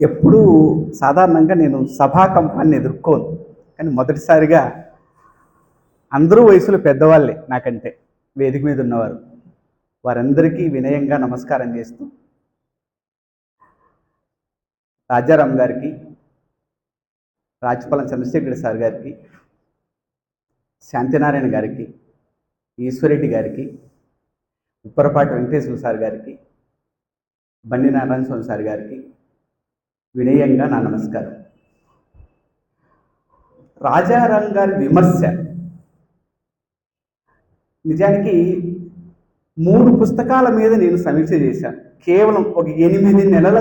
ఎప్పుడూ సాధారణంగా నేను సభాకంపాన్ని ఎదుర్కోను. కానీ మొదటిసారిగా అందరూ వయసులో పెద్దవాళ్ళే నాకంటే వేదిక మీద ఉన్నవారు. వారందరికీ వినయంగా నమస్కారం చేస్తూ రాజారాం గారికి రాజపాలెం చంద్రశేఖర్ సార్ గారికి శాంతినారాయణ గారికి ఈశ్వరెడ్డి గారికి ఉప్పరపాటి వెంకటేశ్వర సార్ గారికి బండి నారాయణ స్వామి సార్ గారికి వినయంగా నా నమస్కారం. రాజారాం గారి విమర్శ. నిజానికి మూడు పుస్తకాల మీద నేను సమీక్ష చేశాను. కేవలం ఒక ఎనిమిది నెలల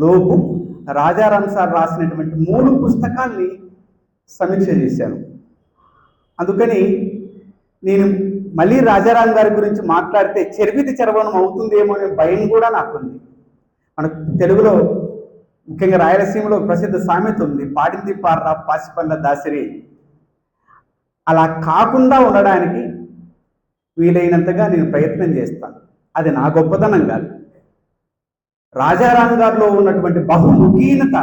లోపు రాజారాం సార్ రాసినటువంటి మూడు పుస్తకాల్ని సమీక్ష చేశాను. అందుకని నేను మళ్ళీ రాజారాం గారి గురించి మాట్లాడితే చెరిపితి చరవణం అవుతుందేమో అనే భయం కూడా నాకుంది. మన తెలుగులో ముఖ్యంగా రాయలసీమలో ప్రసిద్ధ సామెత ఉంది పాడింది పార్రా పాసిపల్ల దాసిరి అలా కాకుండా ఉండడానికి వీలైనంతగా నేను ప్రయత్నం చేస్తాను. అది నా గొప్పతనం కాదు. రాజారాం గారిలో ఉన్నటువంటి బహుముఖీనత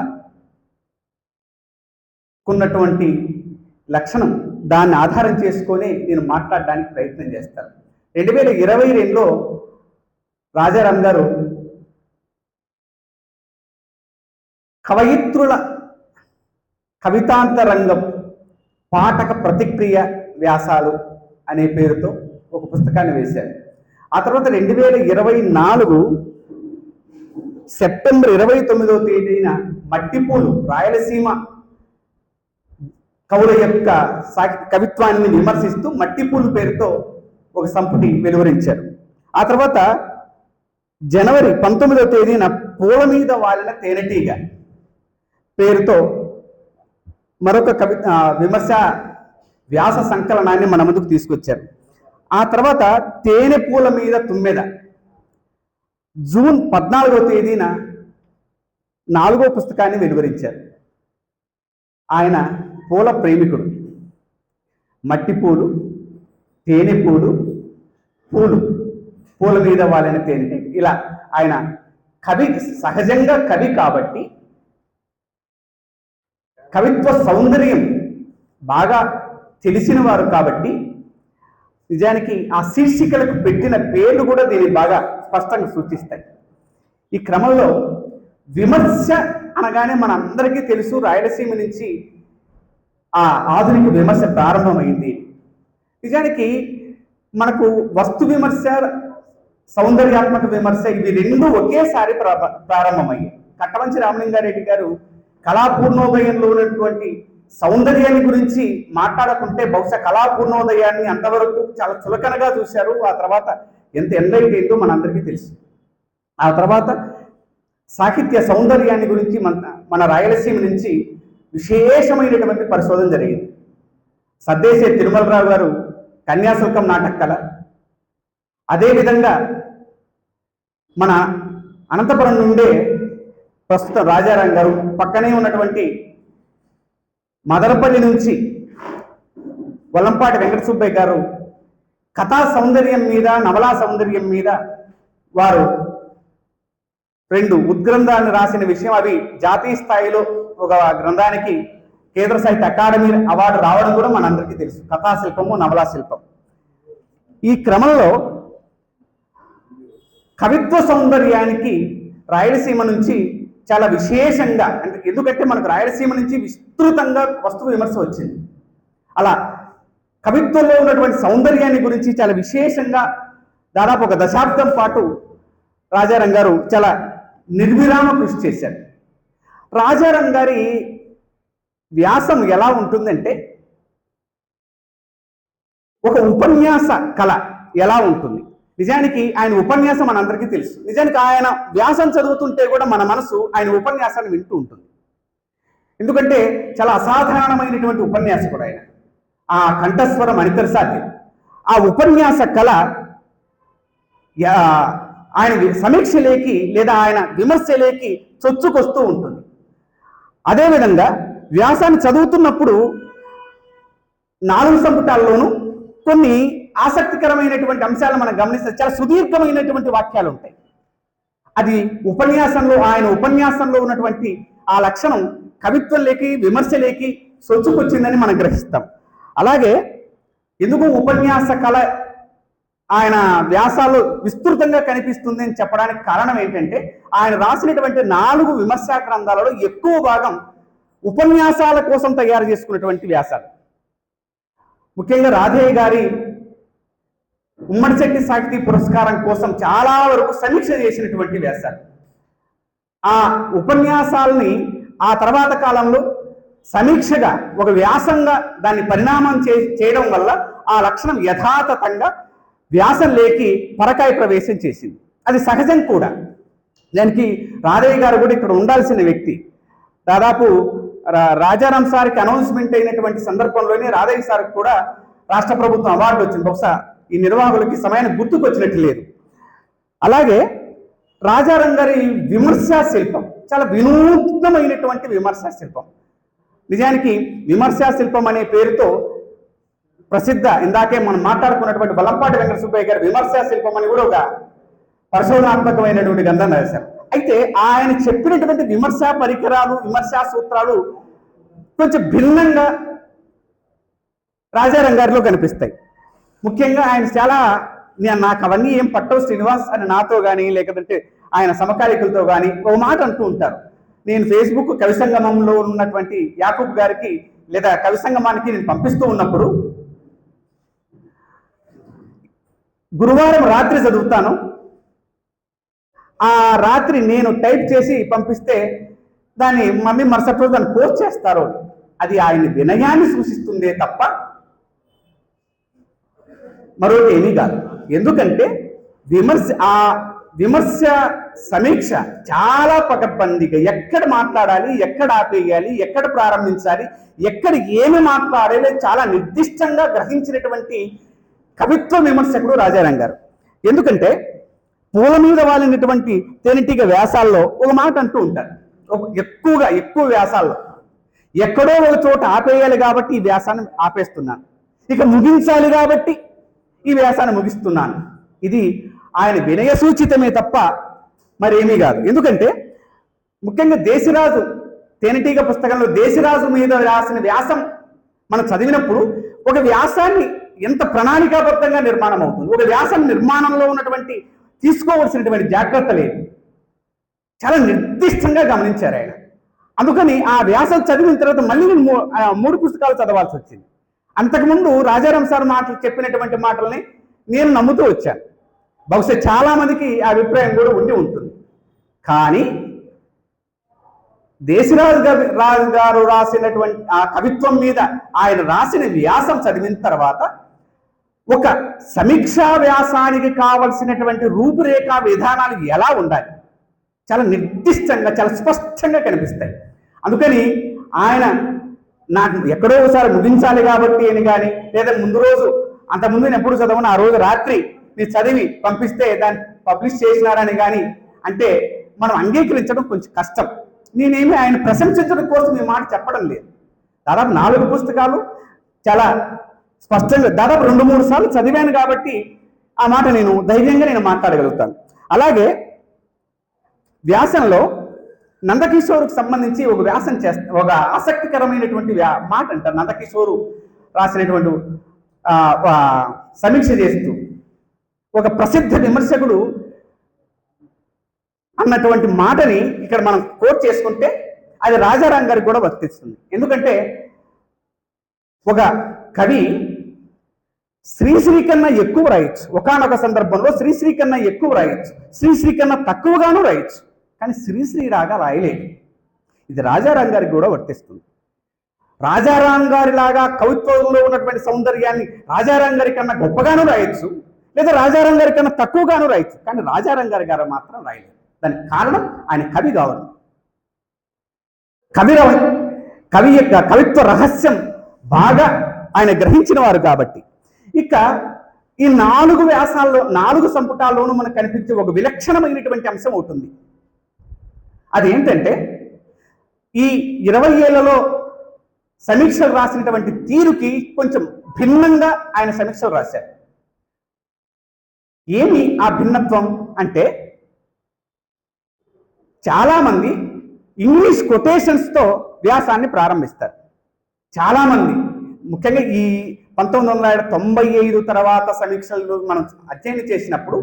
ఉన్నటువంటి లక్షణం దాన్ని ఆధారం చేసుకొని నేను మాట్లాడడానికి ప్రయత్నం చేస్తాను. రెండు వేల ఇరవై రెండులో రాజారాం గారు కవయిత్రుల కవితాంతరంగం పాఠక ప్రతిక్రియ వ్యాసాలు అనే పేరుతో ఒక పుస్తకాన్ని వేశారు. ఆ తర్వాత రెండు వేల ఇరవై నాలుగు సెప్టెంబర్ ఇరవై తొమ్మిదవ తేదీన మట్టిపూలు రాయలసీమ కవుల యొక్క కవిత్వాన్ని విమర్శిస్తూ మట్టిపూలు పేరుతో ఒక సంపుటి వెలువరించారు. ఆ తర్వాత జనవరి పంతొమ్మిదవ తేదీన పూల మీద వాలిన తేనెటీగ. పేరుతో మరొక కవి విమర్శ వ్యాస సంకలనాన్ని మన ముందుకు తీసుకొచ్చారు. ఆ తర్వాత తేనె పూల మీద తుమ్మెద. జూన్ పద్నాలుగో తేదీన నాలుగో పుస్తకాన్ని వెలువరించారు. ఆయన పూల ప్రేమికుడు. మట్టి పూలు తేనె పూలు పూలు. పూల మీద వాళ్ళని తేనె. ఇలా ఆయన కవి సహజంగా కవి కాబట్టి కవిత్వ సౌందర్యం బాగా తెలిసిన వారు కాబట్టి నిజానికి ఆ శీర్షికలకు పెట్టిన పేర్లు కూడా దీన్ని బాగా స్పష్టంగా సూచిస్తాయి. ఈ క్రమంలో విమర్శ అనగానే మన అందరికీ తెలుసు రాయలసీమ నుంచి ఆ ఆధునిక విమర్శ ప్రారంభమైంది. నిజానికి మనకు వస్తు విమర్శ సౌందర్యాత్మక విమర్శ ఇవి రెండు ఒకేసారి ప్రారంభమయ్యాయి. కట్టమంచి రామలింగారెడ్డి గారు కళాపూర్ణోదయంలో ఉన్నటువంటి సౌందర్యాన్ని గురించి మాట్లాడకుంటే బహుశా కళాపూర్ణోదయాన్ని అంతవరకు చాలా చులకనగా చూశారు. ఆ తర్వాత ఎంత ఎన్లైట్ అయిందో మనందరికీ తెలుసు. ఆ తర్వాత సాహిత్య సౌందర్యాన్ని గురించి మన మన రాయలసీమ నుంచి విశేషమైనటువంటి పరిశోధన జరిగింది. సద్దేశే తిరుమలరావు గారు కన్యాశుల్కం నాటక కళ. అదేవిధంగా మన అనంతపురం నుండే ప్రస్తుత రాజారాం గారు పక్కనే ఉన్నటువంటి మదనపల్లి నుంచి వల్లంపాటి వెంకట సుబ్బయ్య గారు కథా సౌందర్యం మీద నవలా సౌందర్యం మీద వారు రెండు ఉద్గ్రంథాలను రాసిన విషయం. అవి జాతీయ స్థాయిలో ఒక గ్రంథానికి కేంద్ర సాహిత్య అకాడమీ అవార్డు రావడం కూడా మనందరికీ తెలుసు. కథా శిల్పము నవలా శిల్పం. ఈ క్రమంలో కవిత్వ సౌందర్యానికి రాయలసీమ నుంచి చాలా విశేషంగా అంటే ఎందుకంటే మనకు రాయలసీమ నుంచి విస్తృతంగా వస్తు విమర్శ వచ్చింది. అలా కవిత్వంలో ఉన్నటువంటి సౌందర్యాన్ని గురించి చాలా విశేషంగా దాదాపు ఒక దశాబ్దం పాటు రాజారాం గారు చాలా నిర్విరామ కృషి చేశారు. రాజారాం గారి వ్యాసం ఎలా ఉంటుందంటే ఒక ఉపన్యాస కళ ఎలా ఉంటుంది? నిజానికి ఆయన ఉపన్యాసం మనందరికీ తెలుసు. నిజానికి ఆయన వ్యాసం చదువుతుంటే కూడా మన మనసు ఆయన ఉపన్యాసాన్ని వింటూ ఉంటుంది. ఎందుకంటే చాలా అసాధారణమైనటువంటి ఉపన్యాసకుడు ఆయన. ఆ కంఠస్వరం అనితర సాధ్యం ఆ ఉపన్యాస కళ యా- ఆయన సమీక్ష సమీక్షలేకి లేదా ఆయన విమర్శలేకి చొచ్చుకొస్తూ ఉంటుంది. అదేవిధంగా వ్యాసాన్ని చదువుతున్నప్పుడు నాలుగు సంపుటాల్లోనూ కొన్ని ఆసక్తికరమైనటువంటి అంశాలు మనం గమనిస్తే చాలా సుదీర్ఘమైనటువంటి వాక్యాలు ఉంటాయి అది ఉపన్యాసంలో ఆయన ఉపన్యాసంలో ఉన్నటువంటి ఆ లక్షణం కవిత్వం లేకి విమర్శలేకి సొచ్చుకొచ్చిందని మనం గ్రహిస్తాం. అలాగే ఎందుకు ఉపన్యాస కళ ఆయన వ్యాసాలు విస్తృతంగా కనిపిస్తుంది అని చెప్పడానికి కారణం ఏంటంటే ఆయన రాసినటువంటి నాలుగు విమర్శా గ్రంథాలలో ఎక్కువ భాగం ఉపన్యాసాల కోసం తయారు చేసుకున్నటువంటి వ్యాసాలు. ముఖ్యంగా రాధేయ గారి ఉమ్మడి శెట్టి సాహితీ పురస్కారం కోసం చాలా వరకు సమీక్ష చేసినటువంటి వ్యాసాలు. ఆ ఉపన్యాసాలని ఆ తర్వాత కాలంలో సమీక్షగా ఒక వ్యాసంగా దాన్ని పరిణామం చే చేయడం వల్ల ఆ లక్షణం యథాతథంగా వ్యాసం లేకి పరకాయ ప్రవేశం చేసింది. అది సహజం కూడా. దానికి రాధయ్య గారు కూడా ఇక్కడ ఉండాల్సిన వ్యక్తి. దాదాపు రా- రాజారాం సార్కి అనౌన్స్మెంట్ అయినటువంటి సందర్భంలోనే రాధయ్య సార్కి కూడా రాష్ట్ర ప్రభుత్వం అవార్డు వచ్చింది. బహుశా ఈ నిర్వాహకులకి సమయానికి గుర్తుకొచ్చినట్టు లేదు. అలాగే రాజారాం గారి విమర్శా శిల్పం చాలా వినూత్నమైనటువంటి విమర్శా శిల్పం. నిజానికి విమర్శా శిల్పం అనే పేరుతో ప్రసిద్ధ ఇందాకే మనం మాట్లాడుకున్నటువంటి బలంపాటి వెంకట సుబ్బయ్య గారి విమర్శా శిల్పం అని కూడా ఒక పరిశోధనాత్మకమైనటువంటి గ్రంథం రాశారు. అయితే ఆయన చెప్పినటువంటి విమర్శా పరికరాలు విమర్శా సూత్రాలు కొంచెం భిన్నంగా రాజారంగారిలో కనిపిస్తాయి. ముఖ్యంగా ఆయన చాలా నేను నాకు అవన్నీ ఏం పట్టవు శ్రీనివాస్ అని నాతో కానీ లేకపోతే ఆయన సమకాలికులతో కానీ ఓ మాట అంటూ ఉంటారు. నేను ఫేస్బుక్ కవి సంగమంలో ఉన్నటువంటి యాకూబ్ గారికి లేదా కవి సంగమానికి నేను పంపిస్తూ ఉన్నప్పుడు గురువారం రాత్రి చదువుతాను. ఆ రాత్రి నేను టైప్ చేసి పంపిస్తే దాన్ని మమ్మీ మరుసటి రోజు దాన్ని పోస్ట్ చేస్తారు. అది ఆయన వినయాన్ని సూచిస్తుందే తప్ప మరొకటి ఏమీ కాదు. ఎందుకంటే విమర్శ ఆ విమర్శ సమీక్ష చాలా పకడ్బందీగా ఎక్కడ మాట్లాడాలి ఎక్కడ ఆపేయాలి ఎక్కడ ప్రారంభించాలి ఎక్కడ ఏమి మాట్లాడాలి చాలా నిర్దిష్టంగా గ్రహించినటువంటి కవిత్వ విమర్శకుడు రాజారాం గారు. ఎందుకంటే పూల మీద వాలినటువంటి తేనెటీగ వ్యాసాల్లో ఒక మాట అంటూ ఉంటారు. ఎక్కువగా ఎక్కువ వ్యాసాల్లో. ఎక్కడో ఒక చోట ఆపేయాలి కాబట్టి ఈ వ్యాసాన్ని ఆపేస్తున్నాను. ఇక ముగించాలి కాబట్టి ఈ వ్యాసాన్ని ముగిస్తున్నాను. ఇది ఆయన వినయ సూచితమే తప్ప మరేమీ కాదు. ఎందుకంటే ముఖ్యంగా దేశరాజు తేనెటీగ పుస్తకంలో దేశరాజు మీద రాసిన వ్యాసం మనం చదివినప్పుడు ఒక వ్యాసాన్ని ఎంత ప్రణాళికాబద్ధంగా నిర్మాణం అవుతుంది ఒక వ్యాసం నిర్మాణంలో ఉన్నటువంటి తీసుకోవలసినటువంటి జాగ్రత్తలు చాలా నిర్దిష్టంగా గమనించారు ఆయన. అందుకని ఆ వ్యాసం చదివిన తర్వాత మళ్ళీ నేను మూ- మూడు పుస్తకాలు చదవాల్సి వచ్చింది. అంతకుముందు రాజారాం సార్ మాటలు చెప్పినటువంటి మాటల్ని నేను నమ్ముతూ వచ్చాను. బహుశా చాలామందికి ఆ అభిప్రాయం కూడా ఉండి ఉంటుంది. కానీ దేశరాజు గారి రాజు గారు రాసినటువంటి ఆ కవిత్వం మీద ఆయన రాసిన వ్యాసం చదివిన తర్వాత ఒక సమీక్షా వ్యాసానికి కావలసినటువంటి రూపురేఖ విధానాలు ఎలా ఉండాలి? చాలా నిర్దిష్టంగా చాలా స్పష్టంగా కనిపిస్తాయి. అందుకని ఆయన నాకు ఎక్కడో ఒకసారి ముగించాలి కాబట్టి అని కానీ లేదా ముందు రోజు అంతకుముందు నేను ఎప్పుడు చదవను ఆ రోజు రాత్రి నేను చదివి పంపిస్తే దాన్ని పబ్లిష్ చేసినారని కానీ అంటే మనం అంగీకరించడం కొంచెం కష్టం. నేనేమి ఆయన ప్రశంసించడం కోసం ఈ మాట చెప్పడం లేదు. దాదాపు నాలుగు పుస్తకాలు చాలా స్పష్టంగా దాదాపు రెండు మూడు సార్లు చదివాను కాబట్టి ఆ మాట నేను ధైర్యంగా నేను మాట్లాడగలుగుతాను. అలాగే వ్యాసంలో నందకిషోరుకు సంబంధించి ఒక వ్యాసం చేస్తా ఒక ఆసక్తికరమైనటువంటి వ్యా మాట అంటారు నందకిషోరు రాసినటువంటి సమీక్ష చేస్తూ ఒక ప్రసిద్ధ విమర్శకుడు అన్నటువంటి మాటని ఇక్కడ మనం కోట్ చేసుకుంటే అది రాజారాం గారికి కూడా వర్తిస్తుంది. ఎందుకంటే ఒక కవి శ్రీశ్రీ కన్నా ఎక్కువ రాయొచ్చు. ఒకానొక సందర్భంలో శ్రీశ్రీ కన్నా ఎక్కువ రాయొచ్చు. శ్రీశ్రీ కన్నా తక్కువగాను రాయొచ్చు. కానీ శ్రీశ్రీ రాగా రాయలేదు. ఇది రాజారాం గారికి కూడా వర్తిస్తుంది. రాజారాం గారిలాగా కవిత్వంలో ఉన్నటువంటి సౌందర్యాన్ని రాజారాం గారి కన్నా గొప్పగాను రాయొచ్చు లేదా రాజారాం గారి కన్నా తక్కువగాను రాయొచ్చు కానీ రాజారాం గారి గారు మాత్రం రాయలేదు. దానికి కారణం ఆయన కవి కావడం. కవి కవి యొక్క కవిత్వ రహస్యం బాగా ఆయన గ్రహించిన వారు కాబట్టి. ఇక ఈ నాలుగు వ్యాసాల్లో నాలుగు సంపుటాల్లోనూ మనకు కనిపించే ఒక విలక్షణమైనటువంటి అంశం అవుతుంది అదేంటంటే ఈ ఇరవై ఏళ్ళలో సమీక్షలు రాసినటువంటి తీరుకి కొంచెం భిన్నంగా ఆయన సమీక్షలు రాశారు. ఏమి ఆ భిన్నత్వం అంటే చాలామంది ఇంగ్లీష్ కొటేషన్స్తో వ్యాసాన్ని ప్రారంభిస్తారు. చాలామంది ముఖ్యంగా ఈ పంతొమ్మిది వందల తొంభై ఐదు తర్వాత సమీక్షలు మనం అధ్యయనం చేసినప్పుడు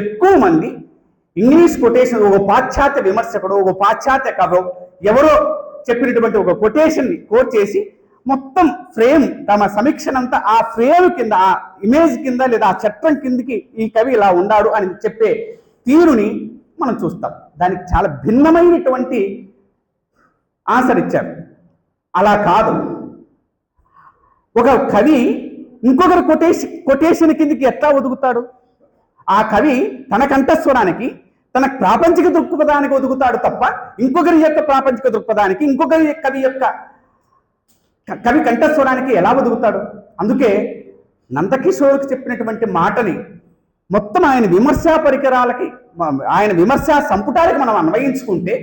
ఎక్కువ మంది ఇంగ్లీష్ కొటేషన్ ఒక పాశ్చాత్య విమర్శకుడు ఒక పాశ్చాత్య కవి ఎవరో చెప్పినటువంటి ఒక కొటేషన్ని కోట్ చేసి మొత్తం ఫ్రేమ్ తమ సమీక్షనంతా ఆ ఫ్రేమ్ కింద ఆ ఇమేజ్ కింద లేదా ఆ చట్టం కిందకి ఈ కవి ఇలా ఉన్నాడు అని చెప్పే తీరుని మనం చూస్తాం. దానికి చాలా భిన్నమైనటువంటి ఆన్సర్ ఇచ్చారు. అలా కాదు. ఒక కవి ఇంకొకరు కొటేషన్ కొటేషన్ కిందకి ఎట్లా ఒదుగుతాడు? ఆ కవి తన కంఠస్వరానికి తన ప్రాపంచిక దృక్పథానికి ఒదుగుతాడు తప్ప ఇంకొకరి యొక్క ప్రాపంచిక దృక్పథానికి ఇంకొకరి కవి యొక్క కవి కంఠస్వరానికి ఎలా ఒదుగుతాడు అందుకే నందకిషోర్కి చెప్పినటువంటి మాటని మొత్తం ఆయన విమర్శా పరికరాలకి ఆయన విమర్శా సంపుటాలకి మనం అన్వయించుకుంటే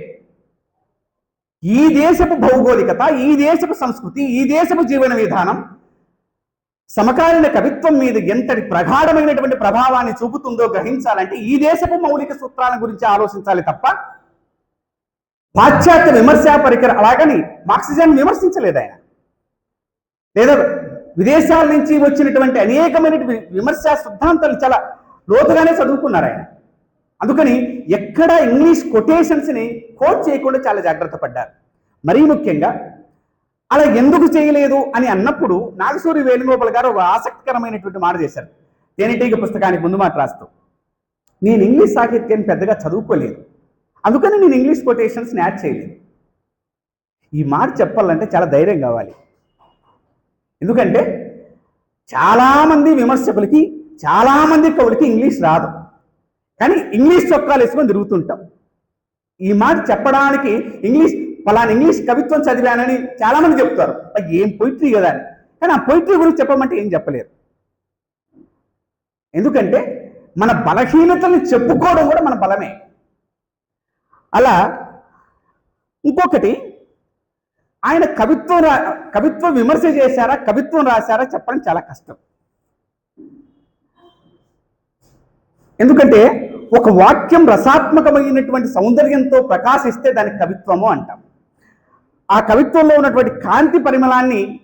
ఈ దేశపు భౌగోళికత ఈ దేశపు సంస్కృతి ఈ దేశపు జీవన విధానం సమకాలీన కవిత్వం మీద ఎంతటి ప్రగాఢమైనటువంటి ప్రభావాన్ని చూపుతుందో గ్రహించాలంటే ఈ దేశపు మౌలిక సూత్రాల గురించి ఆలోచించాలి తప్ప పాశ్చాత్య విమర్శా పరికర అలాగని మార్క్సిజాన్ని విమర్శించలేదు ఆయన. లేదా విదేశాల నుంచి వచ్చినటువంటి అనేకమైన విమర్శా సిద్ధాంతాలు చాలా లోతుగానే చదువుకున్నారు ఆయన. అందుకని ఎక్కడ ఇంగ్లీష్ కొటేషన్స్ని కోట్ చేయకుండా చాలా జాగ్రత్త పడ్డారు. మరీ ముఖ్యంగా అలా ఎందుకు చేయలేదు అని అన్నప్పుడు నాగసూరి వేణుగోపాల్ గారు ఒక ఆసక్తికరమైనటువంటి మాట చేశారు. తేనెటీగ పుస్తకానికి ముందు మాట రాస్తూ. నేను ఇంగ్లీష్ సాహిత్యాన్ని పెద్దగా చదువుకోలేదు. అందుకని నేను ఇంగ్లీష్ కొటేషన్స్ని యాడ్ చేయలేదు. ఈ మాట చెప్పాలంటే చాలా ధైర్యం కావాలి. ఎందుకంటే చాలామంది విమర్శకులకి చాలామంది కవులకి ఇంగ్లీష్ రాదు. కానీ ఇంగ్లీష్ చొక్కాలు వేసుకొని తిరుగుతుంటాం. ఈ మాట చెప్పడానికి ఇంగ్లీష్ పలానా ఇంగ్లీష్ కవిత్వం చదివానని చాలామంది చెప్తారు. ఏం పొయిట్రీ కదా అని. కానీ ఆ పొయిట్రీ గురించి చెప్పమంటే ఏం చెప్పలేరు. ఎందుకంటే మన బలహీనతల్ని చెప్పుకోవడం కూడా మన బలమే. అలా ఇంకొకటి ఆయన కవిత్వం రా కవిత్వ విమర్శ చేశారా కవిత్వం రాశారా చెప్పడం చాలా కష్టం. ఎందుకంటే ఒక వాక్యం రసాత్మకమైనటువంటి సౌందర్యంతో ప్రకాశిస్తే దాని కవిత్వము అంటాం. ఆ కవిత్వంలో ఉన్నటువంటి కాంతి పరిమళాన్ని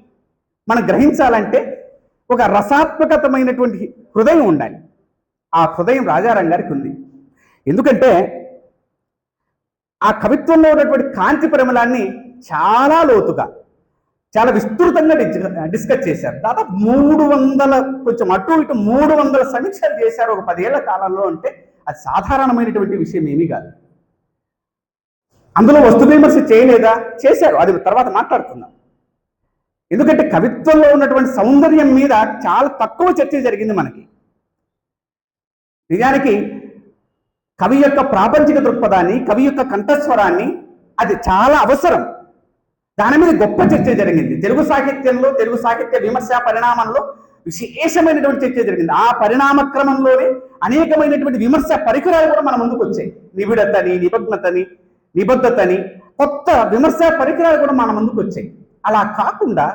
మనం గ్రహించాలంటే ఒక రసాత్మకతమైనటువంటి హృదయం ఉండాలి. ఆ హృదయం రాజారాం గారికి ఉంది. ఎందుకంటే ఆ కవిత్వంలో ఉన్నటువంటి కాంతి పరిమళాన్ని చాలా లోతుగా చాలా విస్తృతంగా డిస్కస్ చేశారు. దాదాపు మూడు వందల కొంచెం అటు ఇటు మూడు వందల సమీక్షలు చేశారు ఒక పదేళ్ళ కాలంలో అంటే అది సాధారణమైనటువంటి విషయం ఏమీ కాదు. అందులో వస్తు విమర్శ చేయలేదా? చేశారు. అది తర్వాత మాట్లాడుకుందాం. ఎందుకంటే కవిత్వంలో ఉన్నటువంటి సౌందర్యం మీద చాలా తక్కువ చర్చ జరిగింది మనకి. నిజానికి కవి యొక్క ప్రాపంచిక దృక్పథాన్ని కవి యొక్క కంఠస్వరాన్ని అది చాలా అవసరం. దాని మీద గొప్ప చర్చ జరిగింది. తెలుగు సాహిత్యంలో తెలుగు సాహిత్య విమర్శ పరిణామంలో విశేషమైనటువంటి చర్చ జరిగింది. ఆ పరిణామ క్రమంలోనే అనేకమైనటువంటి విమర్శ పరికరాలు కూడా మన ముందుకు వచ్చాయి నిబిడతని నిమగ్నతని నిబద్ధతని కొత్త విమర్శ పరికరాలు కూడా మన ముందుకు వచ్చాయి. అలా కాకుండా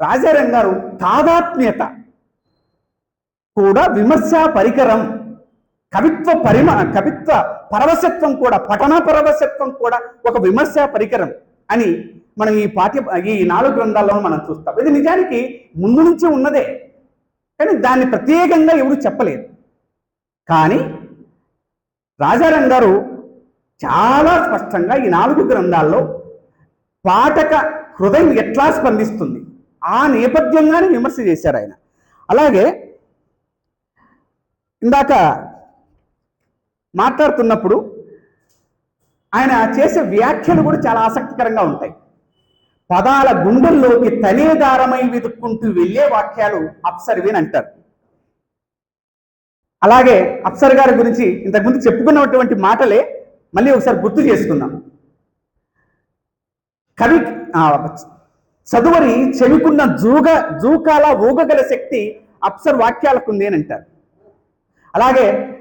రాజారాం గారు తాదాత్మ్యత కూడా విమర్శా పరికరం కవిత్వ పరిమ కవిత్వ పరవశత్వం కూడా పఠన పరవశత్వం కూడా ఒక విమర్శా పరికరం అని మనం ఈ పాఠ్య ఈ నాలుగు గ్రంథాల్లో మనం చూస్తాం. ఇది నిజానికి ముందు నుంచే ఉన్నదే కానీ దాన్ని ప్రత్యేకంగా ఎవరు చెప్పలేదు. కానీ రాజారాం గారు చాలా స్పష్టంగా ఈ నాలుగు గ్రంథాల్లో పాఠక హృదయం ఎట్లా స్పందిస్తుంది? ఆ నేపథ్యంగానే విమర్శ చేశారు ఆయన. అలాగే ఇందాక మాట్లాడుతున్నప్పుడు ఆయన చేసే వ్యాఖ్యలు కూడా చాలా ఆసక్తికరంగా ఉంటాయి. పదాల గుండెల్లోకి తనేదారమై వెతుక్కుంటూ వెళ్ళే వాక్యాలు అప్సర్వేన్ అంటారు. అలాగే అప్సర్ గారి గురించి ఇంతకుముందు చెప్పుకున్నటువంటి మాటలే మళ్ళీ ఒకసారి గుర్తు చేసుకుందాం. కవి చదువరి చెవికున్న జూగ జూకాల ఊగగల శక్తి అప్సర్ వాక్యాలకు ఉంది అని అంటారు. అలాగే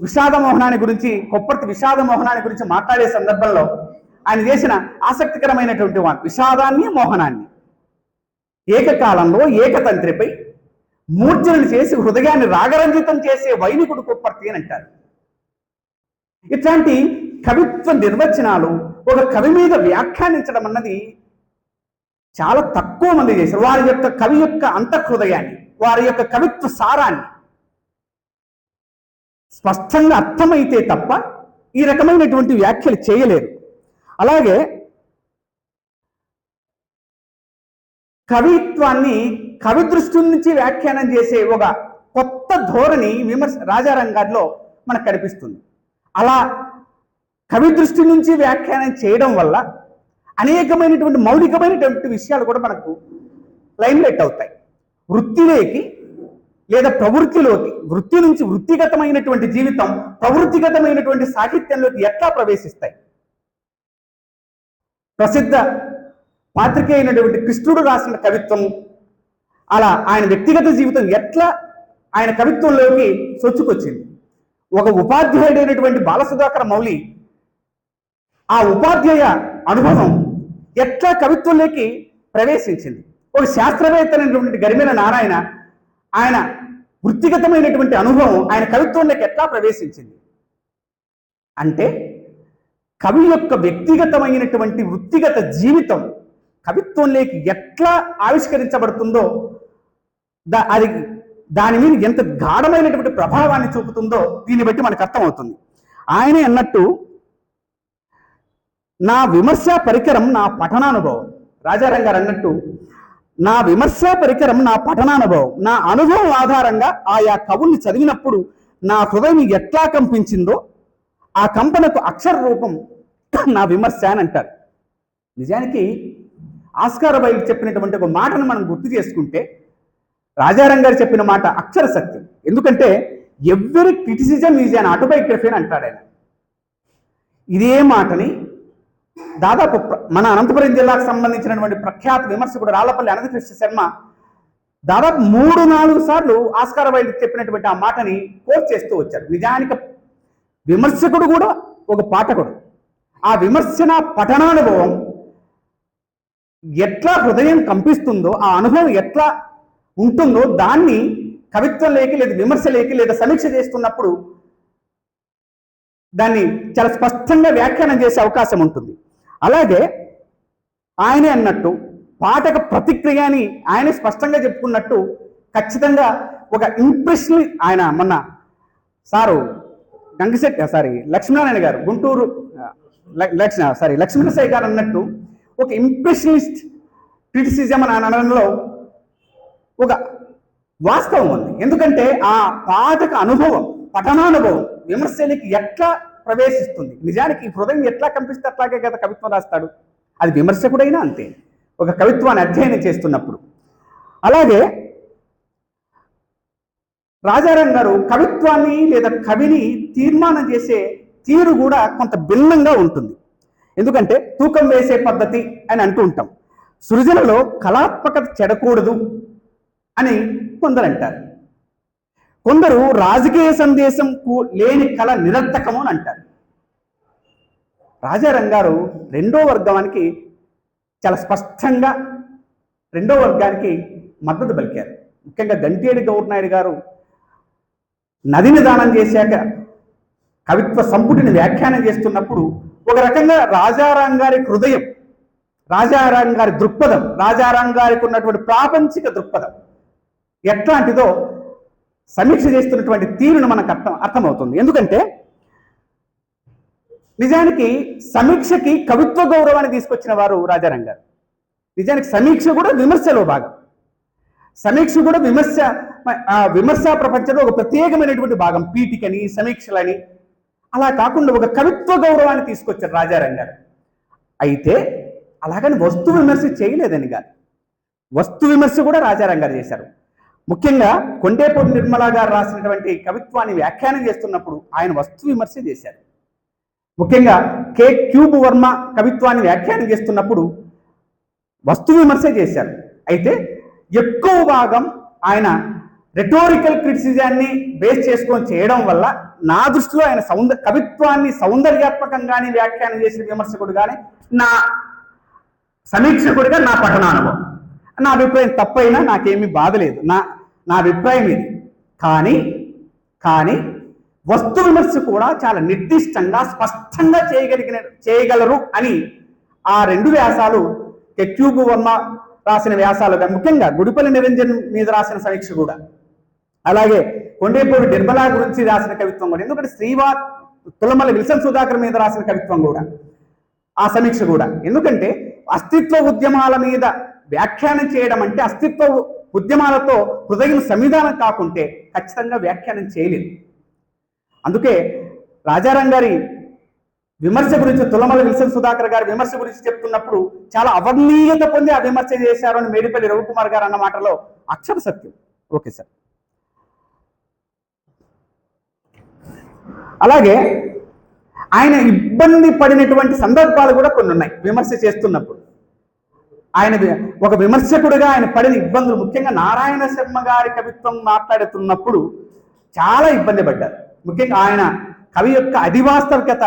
విషాద మోహనాన్ని గురించి కొప్పర్తి విషాద మోహనాన్ని గురించి మాట్లాడే సందర్భంలో ఆయన చేసిన ఆసక్తికరమైనటువంటి వా- విషాదాన్ని మోహనాన్ని. ఏకకాలంలో ఏకతంత్రిపై మూర్ఛనలు చేసి హృదయాన్ని రాగరంజితం చేసే వైనికుడు కొప్పర్తి అని అంటారు. ఇట్లాంటి కవిత్వ నిర్వచనాలు ఒక కవి మీద వ్యాఖ్యానించడం అన్నది చాలా తక్కువ మంది చేశారు. వారి యొక్క కవి యొక్క అంతఃహృదయాన్ని వారి యొక్క కవిత్వ సారాన్ని స్పష్టంగా అర్థమైతే తప్ప ఈ రకమైనటువంటి వ్యాఖ్యలు చేయలేరు. అలాగే కవిత్వాన్ని కవి దృష్టి నుంచి వ్యాఖ్యానం చేసే ఒక కొత్త ధోరణి విమర్శ రాజారంగాల్లో మనకు కనిపిస్తుంది. అలా కవి దృష్టి నుంచి వ్యాఖ్యానం చేయడం వల్ల అనేకమైనటువంటి మౌలికమైనటువంటి విషయాలు కూడా మనకు లైన్ లైట్ అవుతాయి. వృత్తిలోకి లేదా ప్రవృత్తిలోకి వృత్తి నుంచి వృత్తిగతమైనటువంటి జీవితం ప్రవృత్తిగతమైనటువంటి సాహిత్యంలోకి ఎట్లా ప్రవేశిస్తాయి? ప్రసిద్ధ పాత్రికే అయినటువంటి కృష్ణుడు రాసిన కవిత్వం అలా ఆయన వ్యక్తిగత జీవితం ఎట్లా ఆయన కవిత్వంలోకి సొచ్చుకొచ్చింది? ఒక ఉపాధ్యాయుడైనటువంటి బాలసుధాకర మౌలి ఆ ఉపాధ్యాయ అనుభవం ఎట్లా కవిత్వంలోకి ప్రవేశించింది? ఒక శాస్త్రవేత్త అయినటువంటి గరిమెల నారాయణ ఆయన వృత్తిగతమైనటువంటి అనుభవం ఆయన కవిత్వంలోకి ఎట్లా ప్రవేశించింది? అంటే కవి యొక్క వ్యక్తిగతమైనటువంటి వృత్తిగత జీవితం కవిత్వంలోకి ఎట్లా ఆవిష్కరించబడుతుందో దా అది దాని మీద ఎంత గాఢమైనటువంటి ప్రభావాన్ని చూపుతుందో దీన్ని బట్టి మనకు అర్థమవుతుంది. ఆయనే అన్నట్టు నా విమర్శ పరికరం నా పఠనానుభవం. రాజారాం గారు అన్నట్టు నా విమర్శ పరికరం నా పఠనానుభవం. నా అనుభవం ఆధారంగా ఆయా కవుల్ని చదివినప్పుడు నా హృదయం ఎట్లా కంపించిందో ఆ కంపనకు అక్షర రూపం నా విమర్శ అని అంటారు. నిజానికి ఆస్కార్ వైల్ చెప్పినటువంటి ఒక మాటను మనం గుర్తు చేసుకుంటే రాజారాం గారు చెప్పిన మాట అక్షర సత్యం. ఎందుకంటే every criticism is an autobiography అని అంటాడు ఆయన. ఇదే మాటని దాదాపు మన అనంతపురం జిల్లాకు సంబంధించినటువంటి ప్రఖ్యాత విమర్శకుడు రాళ్ళపల్లి అనంతకృష్ణ శర్మ దాదాపు మూడు నాలుగు సార్లు ఆస్కార్ వైల్డ్ చెప్పినటువంటి ఆ మాటని కోట్ చేస్తూ వచ్చారు. నిజానికి విమర్శకుడు కూడా ఒక పాఠకుడు. ఆ విమర్శన పఠనానుభవం ఎట్లా హృదయం కంపిస్తుందో ఆ అనుభవం ఎట్లా ఉంటుందో దాన్ని కవిత్వం లేకి లేదా విమర్శ లేక లేదా సమీక్ష చేస్తున్నప్పుడు దాన్ని చాలా స్పష్టంగా వ్యాఖ్యానం చేసే అవకాశం ఉంటుంది. అలాగే ఆయనే అన్నట్టు పాఠక ప్రతిక్రియ అని ఆయనే స్పష్టంగా చెప్పుకున్నట్టు ఖచ్చితంగా ఒక ఇంప్రెషన్ ఆయన మొన్న సారు గంగశెట్టి సారీ లక్ష్మీనారాయణ గారు గుంటూరు లక్ష్మ సారీ లక్ష్మీనరసాయి గారు అన్నట్టు ఒక ఇంప్రెషనిస్ట్ క్రిటిసిజం అని అనడంలో ఒక వాస్తవం ఉంది. ఎందుకంటే ఆ పాఠక అనుభవం పఠనానుభవం విమర్శలకి ఎట్లా ప్రవేశిస్తుంది? నిజానికి హృదయం ఎట్లా కంపిస్తే అట్లాగే కదా కవిత్వం రాస్తాడు? అది విమర్శకుడైనా అంతే. ఒక కవిత్వాన్ని అధ్యయనం చేస్తున్నప్పుడు. అలాగే రాజారాం గారు కవిత్వాన్ని లేదా కవిని తీర్మానం చేసే తీరు కూడా కొంత భిన్నంగా ఉంటుంది. ఎందుకంటే తూకం వేసే పద్ధతి అని అంటూ ఉంటాం. సృజనలో కళాత్మకత చెడకూడదు. అని కొందరు అంటారు కొందరు రాజకీయ సందేశం లేని కళ నిరర్థకము అని అంటారు. రాజారాం గారు రెండో వర్గానికి చాలా స్పష్టంగా రెండో వర్గానికి మద్దతు పలికారు. ముఖ్యంగా గంటేడి గౌరనాయుడు గారు నదిని దానం చేశాక కవిత్వ సంపుటిని వ్యాఖ్యానం చేస్తున్నప్పుడు ఒక రకంగా రాజారాం గారి హృదయం రాజారాం గారి దృక్పథం రాజారాం గారికి ఉన్నటువంటి ప్రాపంచిక దృక్పథం ఎట్లాంటిదో సమీక్ష చేస్తున్నటువంటి తీరును మనకు అర్థం అర్థమవుతుంది. ఎందుకంటే నిజానికి సమీక్షకి కవిత్వ గౌరవాన్ని తీసుకొచ్చిన వారు రాజారాం గారు. నిజానికి సమీక్ష కూడా విమర్శలో భాగం. సమీక్ష కూడా విమర్శ ఆ విమర్శా ప్రపంచంలో ఒక ప్రత్యేకమైనటువంటి భాగం. పీఠికని సమీక్షలని అలా కాకుండా ఒక కవిత్వ గౌరవాన్ని తీసుకొచ్చారు రాజారాం గారు. అయితే అలాగని వస్తు విమర్శ చేయలేదని కాదు. వస్తు విమర్శ కూడా రాజారాం గారు చేశారు. ముఖ్యంగా కొండేపూడి నిర్మల గారు రాసినటువంటి కవిత్వాన్ని వ్యాఖ్యానం చేస్తున్నప్పుడు ఆయన వస్తు విమర్శ చేశారు. ముఖ్యంగా కె. క్యూబ్ వర్మ కవిత్వాన్ని వ్యాఖ్యానం చేస్తున్నప్పుడు వస్తు విమర్శ చేశారు. అయితే ఎక్కువ భాగం ఆయన రెటోరికల్ క్రిటిసిజాన్ని బేస్ చేసుకొని చేయడం వల్ల నా దృష్టిలో ఆయన సౌంద కవిత్వాన్ని సౌందర్యాత్మకంగానే వ్యాఖ్యానం చేసిన విమర్శకుడు కానీ నా సమీక్షకుడిగా నా పఠనానుభవం. నా అభిప్రాయం తప్పైనా నాకేమీ బాధ లేదు. నా నా అభిప్రాయం ఇది. కానీ కానీ వస్తు విమర్శ కూడా చాలా నిర్దిష్టంగా స్పష్టంగా చేయగలిగిన చేయగలరు అని ఆ రెండు వ్యాసాలు కెక్యూబు వర్మ రాసిన వ్యాసాలు ముఖ్యంగా గుడిపల్లి నిరంజన్ మీద రాసిన సమీక్ష కూడా. అలాగే కొండేపూడి నిర్మలా గురించి రాసిన కవిత్వం కూడా. ఎందుకంటే శ్రీవా తులమల విల్సన్ సుధాకర్ మీద రాసిన కవిత్వం కూడా. ఆ సమీక్ష కూడా. ఎందుకంటే అస్తిత్వ ఉద్యమాల మీద వ్యాఖ్యానం చేయడం అంటే అస్తిత్వ ఉద్యమాలతో హృదయం సంవిధానం కాకుంటే ఖచ్చితంగా వ్యాఖ్యానం చేయలేదు. అందుకే రాజారాం గారి విమర్శ గురించి తులమల విల్సన్ సుధాకర్ గారి విమర్శ గురించి చెప్తున్నప్పుడు చాలా అవర్ణీయత పొంది ఆ విమర్శ చేశారు అని మేడిపల్లి రవికుమార్ గారు అన్న మాటలో అక్షర సత్యం. Okay sir. అలాగే ఆయన ఇబ్బంది పడినటువంటి సందర్భాలు కూడా కొన్ని ఉన్నాయి విమర్శ చేస్తున్నప్పుడు. ఆయన ఒక విమర్శకుడిగా ఆయన పడిన ఇబ్బందులు. ముఖ్యంగా నారాయణ శర్మ గారి కవిత్వం మాట్లాడుతున్నప్పుడు చాలా ఇబ్బంది పడ్డారు. ముఖ్యంగా ఆయన కవి యొక్క అధివాస్తవికత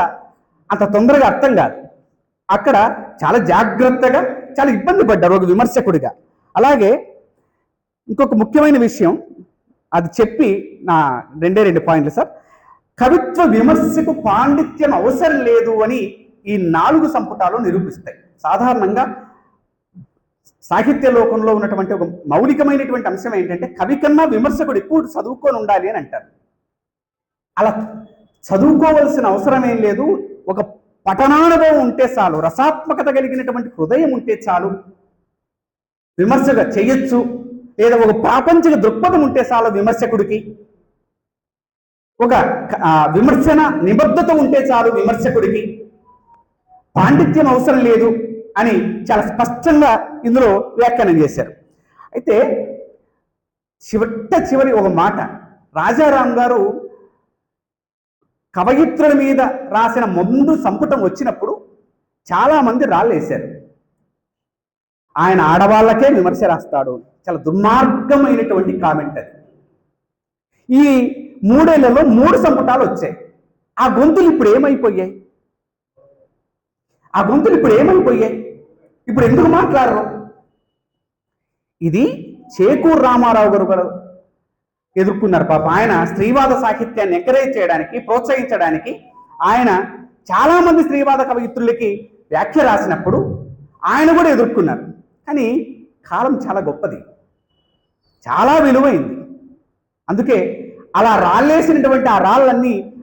అంత తొందరగా అర్థం కాదు. అక్కడ చాలా జాగ్రత్తగా చాలా ఇబ్బంది పడ్డారు ఒక విమర్శకుడిగా. అలాగే ఇంకొక ముఖ్యమైన విషయం అది చెప్పి నా రెండే రెండు పాయింట్లు సార్. కవిత్వ విమర్శకు పాండిత్యం అవసరం లేదు అని ఈ నాలుగు సంపుటాలు నిరూపిస్తాయి. సాధారణంగా సాహిత్య లోకంలో ఉన్నటువంటి ఒక మౌలికమైనటువంటి అంశం ఏంటంటే కవి కన్నా విమర్శకుడు ఎక్కువ చదువుకొని ఉండాలి అని అంటారు. అలా చదువుకోవలసిన అవసరం ఏం లేదు. ఒక పఠనానుభవం ఉంటే చాలు రసాత్మకత కలిగినటువంటి హృదయం ఉంటే చాలు విమర్శగా చేయొచ్చు లేదా ఒక ప్రాపంచిక దృక్పథం ఉంటే చాలు విమర్శకుడికి. ఒక విమర్శన నిబద్ధత ఉంటే చాలు విమర్శకుడికి. పాండిత్యం అవసరం లేదు. అని చాలా స్పష్టంగా ఇందులో వ్యాఖ్యానం చేశారు. అయితే చివట్ట చివరి ఒక మాట రాజారాం గారు కవయిత్రుల మీద రాసిన ముందు సంపుటం వచ్చినప్పుడు చాలా మంది ఆయన ఆడవాళ్ళకే విమర్శ రాస్తాడు. చాలా దుర్మార్గమైనటువంటి కామెంట్ అది. ఈ మూడేళ్ళలో మూడు సంపుటాలు వచ్చాయి. ఆ గొంతులు ఇప్పుడు ఏమైపోయాయి? ఆ గొంతులు ఇప్పుడు ఏమైపోయాయి? ఇప్పుడు ఎందుకు మాట్లాడరు? ఇది చేకూరు రామారావు గారు కూడా ఎదుర్కొన్నారు పాప. ఆయన స్త్రీవాద సాహిత్యాన్ని ఎంకరేజ్ చేయడానికి ప్రోత్సహించడానికి ఆయన చాలామంది స్త్రీవాద కవయిత్రులకి వ్యాఖ్య రాసినప్పుడు ఆయన కూడా ఎదుర్కొన్నారు. కానీ కాలం చాలా గొప్పది. చాలా విలువైంది. అందుకే అలా రాళ్ళేసినటువంటి ఆ రాళ్ళన్నీ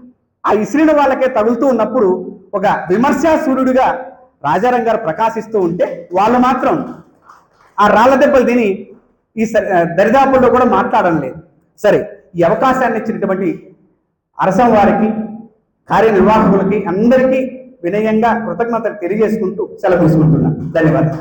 ఆ ఇసిరిన వాళ్ళకే తగులుతూ ఉన్నప్పుడు ఒక విమర్శాసూరుడిగా రాజారాం గారు ప్రకాశిస్తూ ఉంటే వాళ్ళు మాత్రం ఆ రాళ్ళ దెబ్బలు తిని ఈ స- దరిదాపుల్లో కూడా మాట్లాడడం లేదు. సరే ఈ అవకాశాన్ని ఇచ్చినటువంటి అరసం వారికి కార్యనిర్వాహకులకి అందరికీ వినయంగా కృతజ్ఞతలు తెలియజేసుకుంటూ సెలవు తీసుకుంటున్నాను ధన్యవాదాలు.